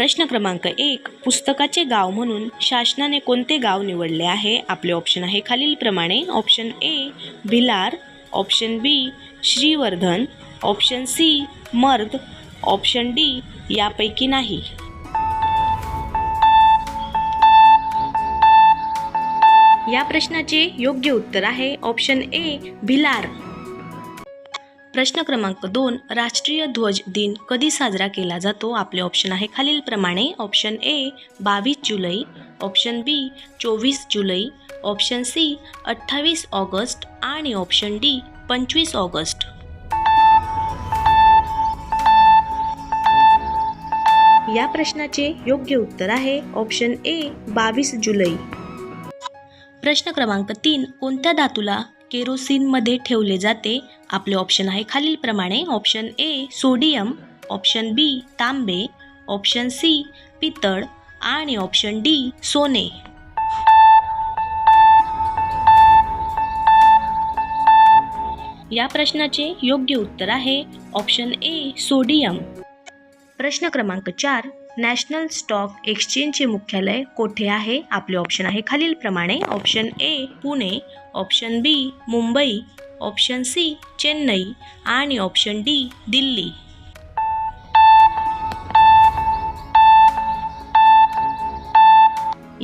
प्रश्न क्रमांक एक पुस्तकाचे गाव म्हणून शासनाने कोणते गाव निवडले आहे? आपले ऑप्शन आहे खालीलप्रमाणे option A Bhilar. Option B Shrivardhan. Option C मर्द. ऑप्शन डी यापैकी नाही. या प्रश्नाचे योग्य उत्तर आहे. Option A Bhilar. प्रश्न क्रमांक दोन राष्ट्रीय ध्वज दिन कधी साजरा केला जातो? आपले ऑप्शन आहे खालीलप्रमाणे ऑप्शन ए बावीस जुलै. ऑप्शन बी चोवीस जुलै. ऑप्शन सी अठ्ठावीस ऑगस्ट. आणि ऑप्शन डी पंचवीस ऑगस्ट. या प्रश्नाचे योग्य उत्तर आहे. ऑप्शन ए बावीस जुलै. प्रश्न क्रमांक तीन कोणत्या धातूला केरोसिनमध्ये ठेवले जाते. आपले ऑप्शन आहे खालीलप्रमाणे. Option A sodium option B Tambe. Option C पितळ. आणि ऑप्शन डी सोने. या प्रश्नाचे योग्य उत्तर आहे. ऑप्शन ए सोडियम प्रश्न क्रमांक चार नॅशनल स्टॉक एक्सचेंजचे मुख्यालय कोठे आहे? आपले ऑप्शन आहे खालीलप्रमाणे. Option A Pune. Option B Mumbai. Option C Chennai. आणि ऑप्शन डी दिल्ली.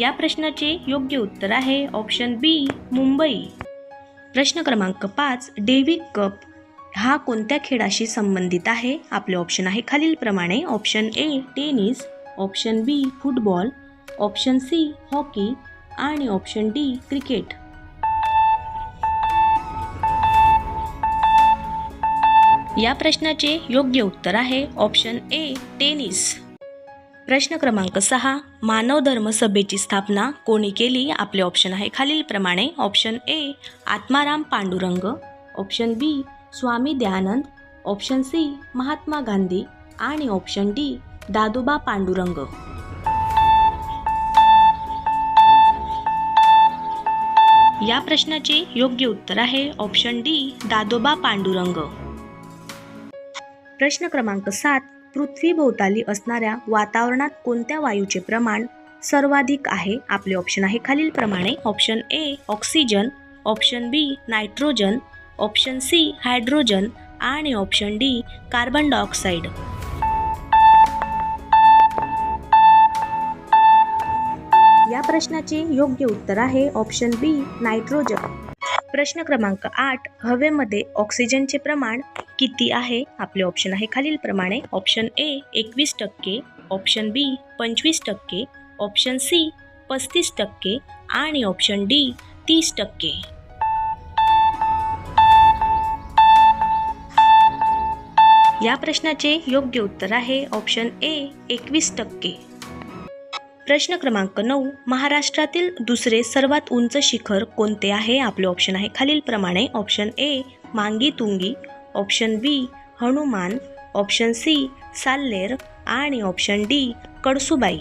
या प्रश्नाचे योग्य उत्तर आहे ऑप्शन बी मुंबई. प्रश्न क्रमांक पाच डेव्हिड कप हा कोणत्या खेळाशी संबंधित आहे? आपले ऑप्शन आहे खालीलप्रमाणे. Option A tennis option B football option C hockey आणि ऑप्शन डी क्रिकेट या प्रश्नाचे योग्य उत्तर आहे ऑप्शन ए टेनिस प्रश्न क्रमांक सहा मानव धर्म सभेची स्थापना. कोणी केली? आपले ऑप्शन आहे खालीलप्रमाणे. Option A Atmaram Pandurang. Option B Swami Dayanand option C Mahatma Gandhi आणि ऑप्शन डी दादोबा पांडुरंग. या प्रश्नाचे योग्य उत्तर आहे ऑप्शन डी दादोबा पांडुरंग. प्रश्न क्रमांक सात पृथ्वीभोवताली असणाऱ्या वातावरणात कोणत्या वायूचे प्रमाण सर्वाधिक आहे? आपले ऑप्शन आहे खालीलप्रमाणे. Option A oxygen option B nitrogen option C hydrogen आणि ऑप्शन डी कार्बन डायऑक्साईड या प्रश्नाचे योग्य उत्तर आहे ऑप्शन बी नायट्रोजन. प्रश्न क्रमांक आठ हवेमध्ये ऑक्सिजनचे प्रमाण किती आहे? आपले ऑप्शन आहे खालीलप्रमाणे ऑप्शन ए एकवीस टक्के. ऑप्शन बी पंचवीस टक्के. ऑप्शन सी पस्तीस टक्के. आणि ऑप्शन डी तीस टक्के. या प्रश्नाचे योग्य उत्तर आहे ऑप्शन ए एकवीस टक्के. प्रश्न क्रमांक नऊ महाराष्ट्रातील दुसरे सर्वात उंच शिखर कोणते आहे? आपले ऑप्शन आहे खालीलप्रमाणे option A Mangi Tungi. Option B Hanuman. Option C Salher. आणि ऑप्शन डी कडसुबाई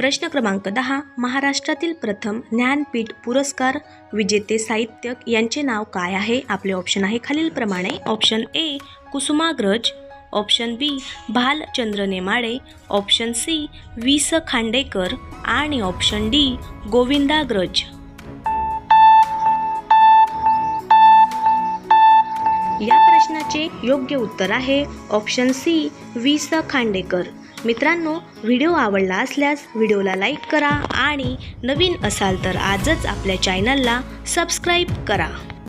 प्रश्न क्रमांक दहा महाराष्ट्रातील प्रथम ज्ञानपीठ पुरस्कार विजेते साहित्यक यांचे नाव काय आहे? आपले ऑप्शन आहे खालीलप्रमाणे. Option A Kusumagraj. Option B Bhalchandra Nemade. Option C V S Khandekar. आणि ऑप्शन डी गोविंदाग्रज. या प्रश्नाचे योग्य उत्तर आहे. Option C V S Khandekar. मित्रांनो व्हिडिओ आवडला असल्यास व्हिडिओला लाईक करा आणि नवीन असाल तर आजच आपल्या चॅनलला सबस्क्राईब करा.